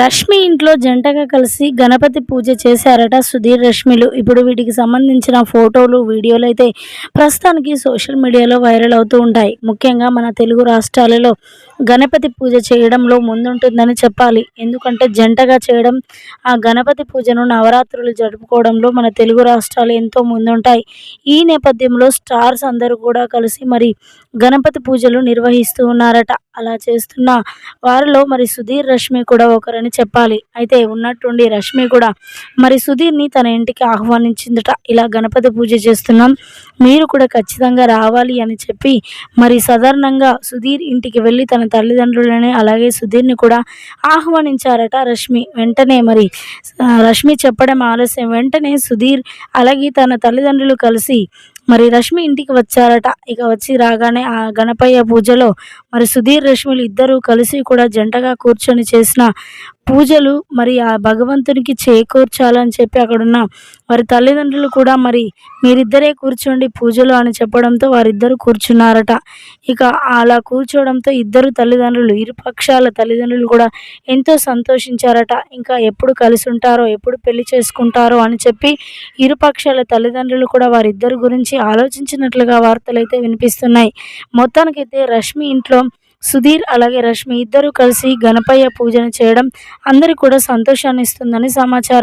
రష్మి ఇంట్లో జంటగా కలిసి గణపతి పూజ చేశారట సుధీర్ రష్మిలు. ఇప్పుడు వీటికి సంబంధించిన ఫోటోలు వీడియోలు అయితే ప్రస్తుతానికి సోషల్ మీడియాలో వైరల్ అవుతూ ఉంటాయి. ముఖ్యంగా మన తెలుగు రాష్ట్రాలలో గణపతి పూజ చేయడంలో ముందుంటుందని చెప్పాలి. ఎందుకంటే జంటగా చేయడం ఆ గణపతి పూజను నవరాత్రులు జరుపుకోవడంలో మన తెలుగు రాష్ట్రాలు ఎంతో ముందుంటాయి. ఈ నేపథ్యంలో స్టార్స్ అందరూ కూడా కలిసి మరి గణపతి పూజలు నిర్వహిస్తూ ఉన్నారట. అలా చేస్తున్న వారిలో మరి సుధీర్ రష్మి కూడా ఒకరని చెప్పాలి. అయితే ఉన్నట్టుండి రష్మి కూడా మరి సుధీర్ని తన ఇంటికి ఆహ్వానించిందట. ఇలా గణపతి పూజ చేస్తున్నాం మీరు కూడా ఖచ్చితంగా రావాలి అని చెప్పి మరి సాధారణంగా సుధీర్ ఇంటికి వెళ్ళి తన తల్లిదండ్రులని అలాగే సుధీర్ని కూడా ఆహ్వానించారట రష్మి. వెంటనే మరి రష్మి చెప్పడం ఆలస్యం. వెంటనే సుధీర్ అలాగే తన తల్లిదండ్రులు కలిసి మరి రష్మి ఇంటికి వచ్చారట. ఇక వచ్చి రాగానే ఆ గణపయ్య పూజలో మరి సుధీర్ రష్మిలు ఇద్దరూ కలిసి కూడా జంటగా కూర్చొని చేసిన పూజలు మరి ఆ భగవంతునికి చేకూర్చాలని చెప్పి అక్కడున్న వారి తల్లిదండ్రులు కూడా మరి మీరిద్దరే కూర్చోండి పూజలు అని చెప్పడంతో వారిద్దరూ కూర్చున్నారట. ఇక అలా కూర్చోవడంతో ఇద్దరు తల్లిదండ్రులు ఇరు పక్షాల తల్లిదండ్రులు కూడా ఎంతో సంతోషించారట. ఇంకా ఎప్పుడు కలిసి ఉంటారో ఎప్పుడు పెళ్ళి చేసుకుంటారో అని చెప్పి ఇరు పక్షాల తల్లిదండ్రులు కూడా వారిద్దరి గురించి ఆలోచించినట్లుగా వార్తలు అయితే వినిపిస్తున్నాయి. మొత్తానికైతే రష్మి ఇంట్లో సుధీర్ అలాగే రష్మి ఇద్దరు కలిసి గణపయ్య పూజను చేయడం అందరికీ కూడా సంతోషాన్ని ఇస్తుందని సమాచారం.